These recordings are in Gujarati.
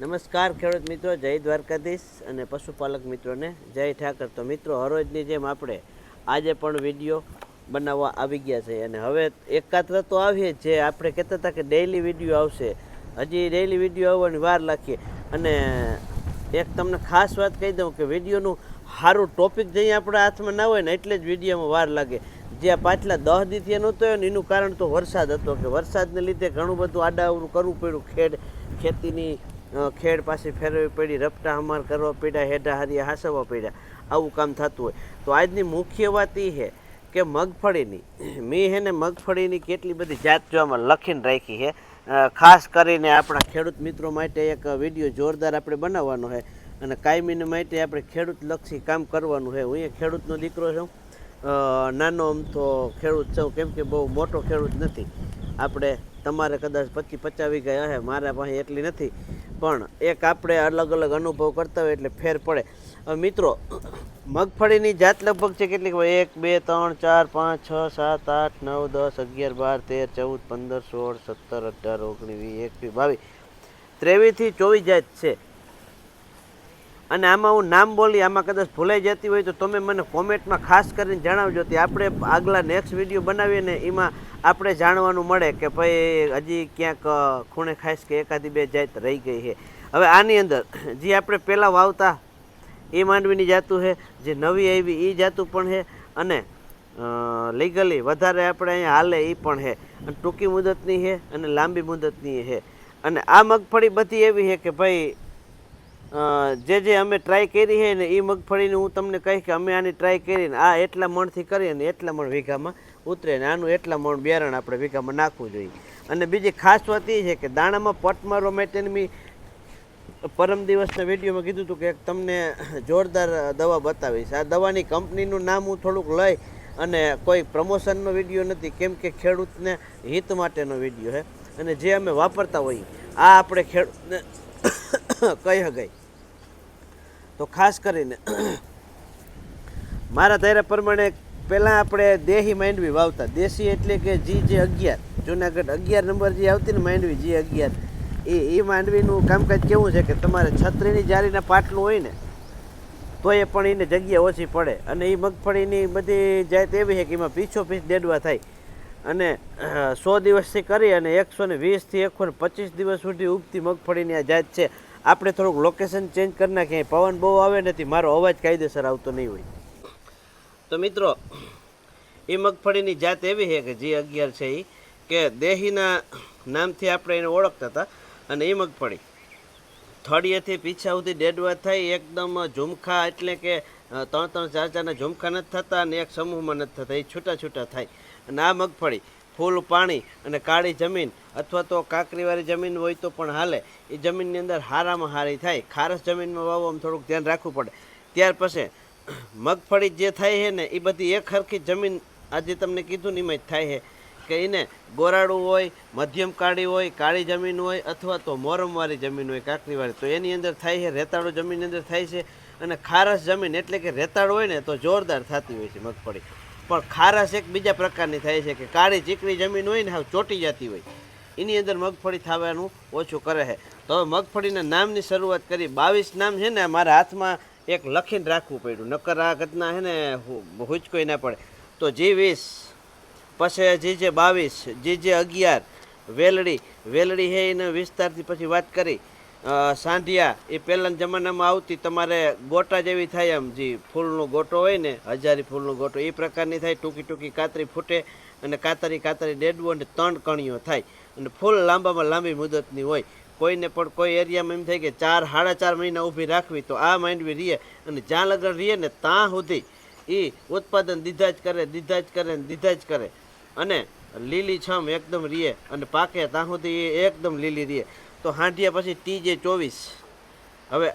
નમસ્કાર ખેડૂત મિત્રો, જય દ્વારકાધીશ અને પશુપાલક મિત્રોને જય ઠાકર. તો મિત્રો, હરોજની જેમ આપણે આજે પણ વીડિયો બનાવવા આવી ગયા છે અને હવે એકાત્ર તો આવીએ જે આપણે કહેતા હતા કે ડેઈલી વીડિયો આવશે. હજી ડેઈલી વીડિયો આવવાની વાર લાગીએ અને એક તમને ખાસ વાત કહી દઉં કે વિડીયોનું સારું ટોપિક જઈ આપણા હાથમાં ના હોય ને, એટલે જ વિડીયોમાં વાર લાગે. જે પાછલા દહ દીથી નહોતો હોય ને, એનું કારણ તો વરસાદ હતો કે વરસાદને લીધે ઘણું બધું આડાઅવળું કરવું પડ્યું. ખેડ, ખેતીની ખેડ પાસે ફેરવવી પડી, રપટા હમાર કરવા પડ્યા હેઢા હારીયા હાસવવા પડ્યા આવું કામ થતું હોય. તો આજની મુખ્ય વાત એ છે કે મગફળીની, મેં હે ને મગફળીની કેટલી બધી જાત જોવામાં લખીને રાખી છે. ખાસ કરીને આપણા ખેડૂત મિત્રો માટે એક વીડિયો જોરદાર આપણે બનાવવાનો છે. અને કાયમીને માટે આપણે ખેડૂત લક્ષી કામ કરવાનું છે. હું એ ખેડૂતનો દીકરો છું. નાનો આમ તો ખેડૂત છું. કેમ કે બહુ મોટો ખેડૂત નથી. આપણે તમારે કદાચ પચીસ પચાસ વીઘા હશે મારા પાસે એટલી નથી. પણ એક આપણે અલગ અલગ અનુભવ કરતા હોય એટલે ફેર પડે. મિત્રો, મગફળીની જાત લગભગ છે કેટલીક? એક, બે, ત્રણ, ચાર, પાંચ, છ, સાત, આઠ, નવ, દસ, અગિયાર, બાર, તેર, ચૌદ, પંદર, સોળ, સત્તર, અઢાર, ઓગણીસ, વીસ, એકવીસ, બાવીસ. ત્રેવીસથી ચોવીસ જાત છે. અને આમાં હું નામ બોલી આમાં કદાચ ભૂલાઈ જતી હોય તો તમે મને કોમેન્ટમાં ખાસ કરીને જણાવજો, તે આપણે આગલા નેક્સ્ટ વીડિયો બનાવીએ ને એમાં આપણે જાણવાનું મળે કે ભાઈ, હજી ક્યાંક ખૂણે ખાસ કે એકાદી બે જાત રહી ગઈ છે. હવે આની અંદર, જે આપણે પહેલાં વાવતા, એ માંડવીની જાતું છે. જે નવી આવી એ જાતું પણ છે. અને લીગલી વધારે આપણે અહીંયા હાલે એ પણ છે. અને ટૂંકી મુદતની છે અને લાંબી મુદતની છે. અને આ મગફળી બધી એવી છે કે ભાઈ જે જે અમે ટ્રાય કરી છે ને એ મગફળીની હું તમને કહીશ કે અમે આની ટ્રાય કરીને આ એટલા મણથી કરીએ અને એટલા મણ વીઘામાં ઉતરે ને આનું એટલા મણ બિયારણ આપણે વીઘામાં નાખવું જોઈએ. અને બીજી ખાસ વાત એ છે કે દાણામાં પટ મારવા માટે મેં પરમ દિવસના વિડીયોમાં કીધું હતું કે તમને જોરદાર દવા બતાવીશ. આ દવાની કંપનીનું નામ હું થોડુંક લઈ અને કોઈ પ્રમોશનનો વીડિયો નથી, કેમ કે ખેડૂતને હિત માટેનો વીડિયો છે. અને જે અમે વાપરતા હોઈએ આ આપણે ખેડૂતને કહી શકાય તો ખાસ કરીને, મારા ધારા પ્રમાણે પહેલાં આપણે દેહી માંડવી વાવતા. દેશી એટલે કે જી જે અગિયાર. જુનાગઢ અગિયાર નંબર જે આવતી ને માંડવી જી અગિયાર. એ એ માંડવીનું કામકાજ કેવું છે કે તમારે છત્રીની જારીના પાટલું હોય ને તો એ પણ એને જગ્યા ઓછી પડે. અને એ મગફળીની બધી જાત એવી છે કે એમાં પીછો પીછ દેડવા થાય. અને સો દિવસથી કરી અને એકસો ને વીસથી એકસો ને પચીસ દિવસ સુધી ઉગતી મગફળીની આ જાત છે. આપણે થોડુંક લોકેશન ચેન્જ કરી નાખીએ. પવન બહુ આવે નથી મારો અવાજ કાયદેસર આવતો નહીં હોય. તો મિત્રો, એ મગફળીની જાત એવી છે કે જે અગિયાર છે એ કે દેહીના નામથી આપણે એને ઓળખતા હતા અને એ મગફળી. થળિયેથી પીછા સુધી ડેડવા થઈ, એકદમ ઝુમખા એટલે કે ત્રણ ત્રણ ચાર ચારના ઝુમખા નથી થતા અને એક સમૂહમાં નથી થતા એ છૂટા છૂટા થાય. અને આ મગફળી ફૂલ પાણી અને કાળી જમીન અથવા તો કાંકરીવાળી જમીન હોય તો પણ હાલે. એ જમીનની અંદર હારામાં હારી થાય. ખારસ જમીનમાં વાવવામાં થોડુંક ધ્યાન રાખવું પડે. ત્યાર પછી મગફળી જે થાય છે ને, એ બધી એક સરખી જમીન આજે તમને કીધું ને, એમાં જ થાય છે. કે એને ગોરાડું હોય, મધ્યમ કાળી હોય, કાળી જમીન હોય, અથવા તો મોરમવાળી જમીન હોય કાંકરીવાળી તો એની અંદર થાય છે, રેતાળું જમીનની અંદર થાય છે, અને ખારસ જમીન એટલે કે રેતાળ હોય ને, તો જોરદાર થતી હોય છે મગફળી. પણ ખારસ એક બીજા પ્રકારની થાય છે કે કાળી ચીકણી જમીન હોય ને, હાવ ચોટી જતી હોય. એની અંદર મગફળી થવાનું ઓછું કરે છે. તો હવે મગફળીના નામની શરૂઆત કરી. બાવીસ નામ છે ને મારા હાથમાં એક લખીને રાખવું પડ્યું. નકર આ ઘટના છે ને હુચકોઈ ના પડે. તો જી વીસ પછી જી જે બાવીસ, જી જે અગિયાર, વેલડી વેલડી હે એને વિસ્તારથી પછી વાત કરી. સાંધિયા એ પહેલાંના જમાનામાં આવતી તમારે ગોટા જેવી થાય એમ, જે ફૂલનો ગોટો હોય ને, હજારી ફૂલનો ગોટો, એ પ્રકારની થાય, ટૂંકી ટૂંકી કાતરી ફૂટે અને કાતરી કાતરી ડેડવું અને ત્રણ કણીઓ થાય. અને ફૂલ લાંબામાં લાંબી મુદતની હોય. કોઈને પણ કોઈ એરિયામાં એમ થાય કે ચાર, સાડા ચાર મહિના ઊભી રાખવી, તો આ માંડવી રીએ અને જ્યાં લગન રહીએ ને ત્યાં સુધી એ ઉત્પાદન દીધા જ કરે, દીધા જ કરે ને દીધા જ કરે. અને લીલી છમ એકદમ રીએ અને પાકે ત્યાં સુધી એ એકદમ લીલી રીએ. તો હાંડિયા પછી ટીજે ચોવીસ. હવે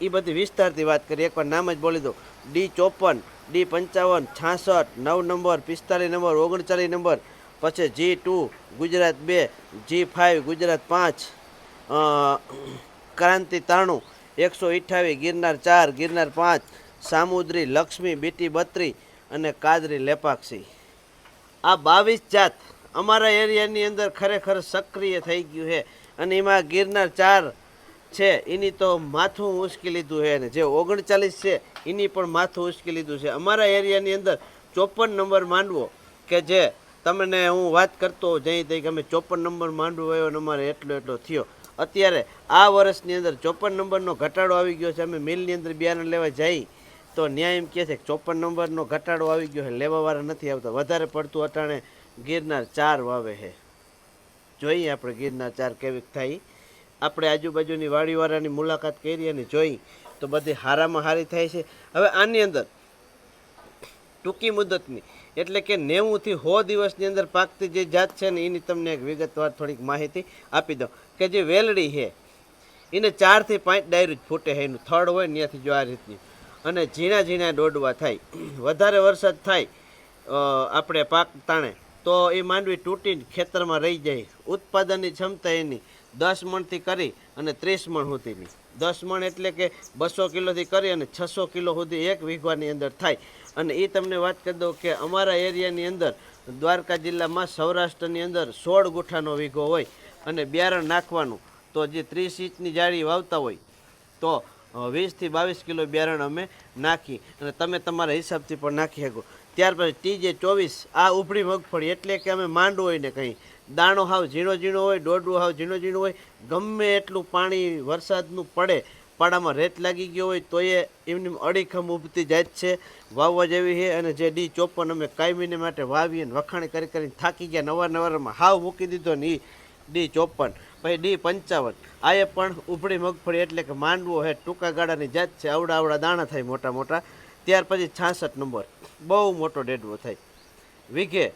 એ બધી વિસ્તારથી વાત કરીએ, એકવાર નામ જ બોલી દઉં. ડી ચોપન, ડી પંચાવન, છાસઠ, નવ નંબર, પિસ્તાલીસ નંબર, ઓગણચાલીસ નંબર. પછી જી ટુ, ગુજરાત બે, જી ફાઇવ ગુજરાત પાંચ. ક્રાંતિ ત્રાણું એકસો અઠ્ઠાવીસ ગિરનાર ચાર, ગિરનાર પાંચ, સામુદ્રી, લક્ષ્મી, બીટી બત્રી અને કાદરી લેપાક્ષી. આ બાવીસ જાત અમારા એરિયાની અંદર ખરેખર સક્રિય થઈ ગયું છે અને એમાં ગિરનાર ચાર છે, એની તો માથું ઉશ્કી લીધું છે અને જે ઓગણચાલીસ છે, એની પણ માથું ઉશ્કી લીધું છે. અમારા એરિયાની અંદર ચોપન નંબર માંડવો કે જે, તમને હું વાત કરતો જઈ તઈ કે અમે ચોપન નંબર માંડવો આવ્યો અને અમારે એટલો એટલો થયો. અત્યારે આ વર્ષની અંદર ચોપન નંબરનો ઘટાડો આવી ગયો છે. અમે મિલની અંદર બિયારણ લેવા જઈ તો ન્યાય એમ કહે છે કે ચોપન નંબરનો ઘટાડો આવી ગયો છે. લેવાવાળા નથી આવતા. વધારે પડતું અટાણે ગિરનાર ચાર વાવે છે. જોઈએ આપણે ગિરનાર ચાર કેવીક થાય. આપણે આજુબાજુની વાડીવાળાની મુલાકાત કરી અને જોઈ તો બધી હારામાં હારી થાય છે. હવે આની અંદર ટૂંકી મુદતની એટલે કે નેવુંથી હો દિવસની અંદર પાકતી જે જાત છે ને, એની તમને એક વિગતવાર થોડીક માહિતી આપી દઉં. કે જે વેલડી છે, એને ચારથી પાંચ ડાયરું જ ફૂટે છે. એનું થડ હોય ત્યાંથી જો આ રીતની. અને ઝીણા ઝીણા દોડવા થાય. વધારે વરસાદ થાય આપણે પાક તાણે, તો એ માંડવી તૂટીને ખેતરમાં રહી જાય. ઉત્પાદનની ક્ષમતા એની દસ મણથી કરી અને ત્રીસ મણ સુધીની દસ મણ એટલે કે બસો કિલોથી કરી અને છસો કિલો સુધી એક વીઘવાની અંદર થાય. અને એ તમને વાત કરી દઉં કે અમારા એરિયાની અંદર દ્વારકા જિલ્લામાં સૌરાષ્ટ્રની અંદર સોળ ગુઠાનો વીઘો હોય અને બિયારણ નાખવાનું. તો જે ત્રીસ ઇંચની જાળી વાવતા હોય, તો વીસથી બાવીસ કિલો બિયારણ અમે નાખી અને તમે તમારા હિસાબથી પણ નાખી શકો. ત્યાર પછી ટીજે ચોવીસ, આ ઉભળી મગફળી, એટલે કે અમે માંડું હોય ને કંઈ, દાણો હાવ ઝીણો ઝીણો હોય દોડવું હાવ ઝીણો ઝીણો હોય, ગમે એટલું પાણી વરસાદનું પડે, પાડામાં રેત લાગી ગયો હોય, તો એ એમની અડીખમ ઉભતી જાય છે. વાવવા જેવી છે અને જે ડી ચોપન અમે કાયમીને માટે વાવીએ વખાણ કરી કરીને થાકી ગયા, નવા નવારમાં હાવ મૂકી દીધો ને એ ડી ચોપન, પછી ડી પંચાવન. આ એ પણ ઉભળી મગફળી એટલે કે માંડવો છે ટૂંકા ગાળાની જાત છે, આવડા આવડા દાણા થાય મોટા મોટા. ત્યાર પછી છાસઠ નંબર, બહુ મોટો ડેડવો થાય. વીઘે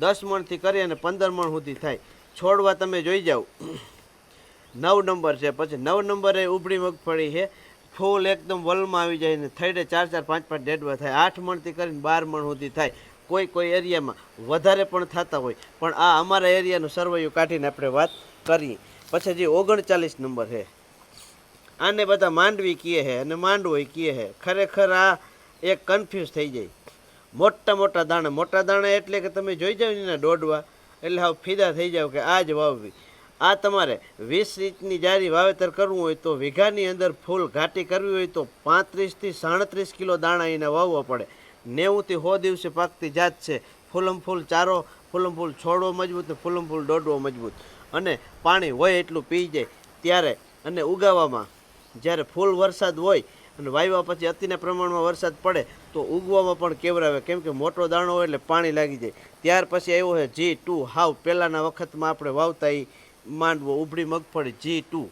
દસ મણથી કરી અને પંદર મણ સુધી થાય. છોડવા તમે જોઈ જાઓ. નવ નંબર છે, પછી નવ નંબરે ઉભળી મગફળી છે. ફૂલ એકદમ વલમાં આવી જાય ને થઈડે ચાર ચાર પાંચ પાંચ ડેડવા થાય. આઠ મણથી કરીને બાર મણ સુધી થાય. કોઈ કોઈ એરિયામાં વધારે પણ થતા હોય. પણ આ અમારા એરિયાનું સર્વૈયું કાઢીને આપણે વાત કરીએ. પછી જે ઓગણચાલીસ નંબર છે આને બધા માંડવી કહે છે અને માંડવોય કહે છે ખરેખર આ એક કન્ફ્યુઝ થઈ જાય. મોટા મોટા દાણા. મોટા દાણા એટલે કે તમે જોઈ જાવ ને દોડવા. એટલે હાવ ફીદા થઈ જાવ કે આ જ વાવવી. આ તમારે વીસ ઇંચની જારી વાવેતર કરવું હોય તો વીઘાની અંદર ફૂલ ઘાટી કરવી હોય તો પાંત્રીસથી સાડત્રીસ કિલો દાણા એને વાવવા પડે. નેવુંથી હો દિવસે પાકતી જાત છે. ફૂલમ ફૂલ ચારો, ફૂલમ ફૂલ છોડવો મજબૂત ને ફૂલમ ફૂલ દોડવો મજબૂત. અને પાણી હોય એટલું પી જાય ત્યારે અને ઉગાવામાં જ્યારે ફૂલ વરસાદ હોય અને વાવ્યા પછી અતિના પ્રમાણમાં વરસાદ પડે તો ઉગવામાં પણ કેવરાવે. કેમ કે મોટો દાણો હોય એટલે પાણી લાગી જાય. ત્યાર પછી આવ્યો છે જી ટુ. હાવ પહેલાંના વખતમાં આપણે વાવતા એ માંડવો ઉભળી મગફળી, જી ટુ.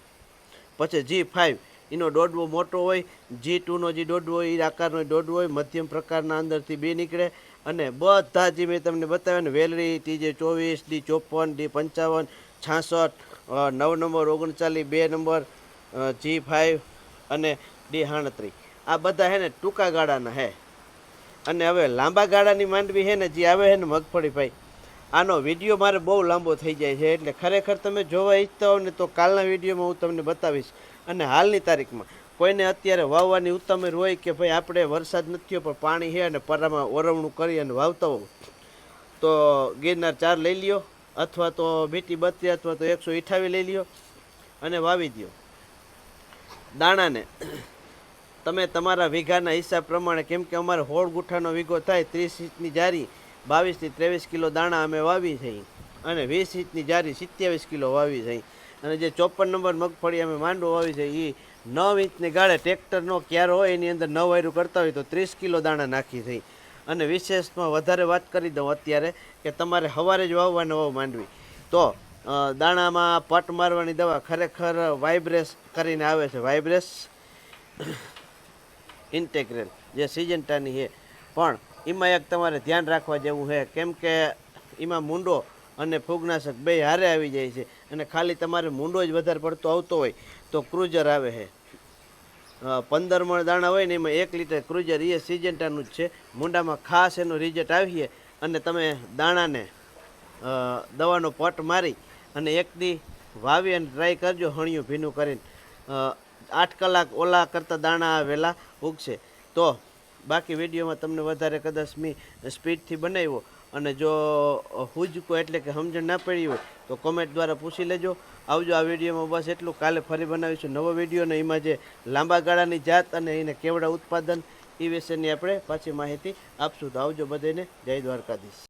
પછી જી ફાઇવ એનો દોડવો મોટો હોય જી ટુનો જે દોડવો એ આકારનો દોડવો હોય, મધ્યમ પ્રકારના અંદરથી બે નીકળે. અને બધા જે મેં તમને બતાવ્યા ને, વેલરી, ટીજે ચોવીસ, ડી ચોપન, ડી પંચાવન, છાસઠ નવ નંબર, ઓગણચાલીસ, બે નંબર જી ફાઇવ અને ડી સાડત્રીસ આ બધા હે ને ટૂંકા ગાળાના હે. અને હવે લાંબા ગાળાની માંડવી છે ને, જે આવે છે ને મગફળી ભાઈ આનો વીડિયો મારે બહુ લાંબો થઈ જાય છે. એટલે ખરેખર તમે જોવા ઈચ્છતા હો ને, તો કાલના વિડીયોમાં હું તમને બતાવીશ. અને હાલની તારીખમાં કોઈને અત્યારે વાવવાની ઉત્તમેર હોય કે ભાઈ આપણે વરસાદ નથી થયો, પણ પાણી છે અને પરામાં ઓરવણું કરી અને વાવતા હો તો ગિરનાર ચાર લઈ લ્યો, અથવા તો બીટી બત્રી, અથવા તો એકસો અઠાવી લઈ લ્યો અને વાવી દો દાણાને તમે તમારા વીઘાના હિસાબ પ્રમાણે, કેમ કે અમારે હોળ ગુઠાનો વીઘો થાય, ત્રીસ ઇંચની જારી, બાવીસથી ત્રેવીસ કિલો દાણા અમે વાવી છે. અને વીસ ઇંચની જારી સિત્યાવીસ કિલો વાવી છે. અને જે ચોપન નંબર મગફળી અમે માંડવો આવી છે એ નવ ઇંચની ગાળે ટ્રેક્ટરનો ક્યારો હોય, એની અંદર નવ વાયરું કરતા હોય તો ત્રીસ કિલો દાણા નાખી થઈ અને વિશેષમાં વધારે વાત કરી દઉં અત્યારે કે તમારે સવારે જ વાવવાને વાવ માંડવી. તો દાણામાં પટ મારવાની દવા ખરેખર વાઇબ્રેસ કરીને આવે છે. વાઇબ્રેસ ઇન્ટેગ્રેલ જે સિજન્ટાની છે. પણ, એમાં એક તમારે ધ્યાન રાખવા જેવું છે, કેમ કે એમાં મૂંડો અને ફૂગનાશક બે હારે આવી જાય છે. અને ખાલી તમારે મૂંડો જ વધારે પડતો આવતો હોય તો ક્રુઝર આવે છે પંદર મણ દાણા હોય ને એમાં એક લીટર ક્રુઝર એ સિજન્ટાનું જ છે. મૂંડામાં ખાસ એનું રિઝલ્ટ આવીએ અને તમે દાણાને દવાનો પટ મારી અને એકદી વાવી અને ટ્રાય કરજો, હણિયું ભીનું કરીને. આઠ કલાક ઓલા કરતાં દાણા વહેલા ઉગશે. તો બાકી વિડીયોમાં તમને વધારે કદાચ મેં, સ્પીડથી બનાવ્યો અને જો હુજકો એટલે કે સમજણ ના પડી હોય, તો કોમેન્ટ દ્વારા પૂછી લેજો. આવજો આ વિડીયોમાં બસ એટલું. કાલે ફરી બનાવીશું નવો વીડિયો અને એમાં જે લાંબા ગાળાની જાત અને એને કેવડા ઉત્પાદન એ વિશેની આપણે પાછી માહિતી આપશું. તો આવજો બધાને જય દ્વારકાધીશ.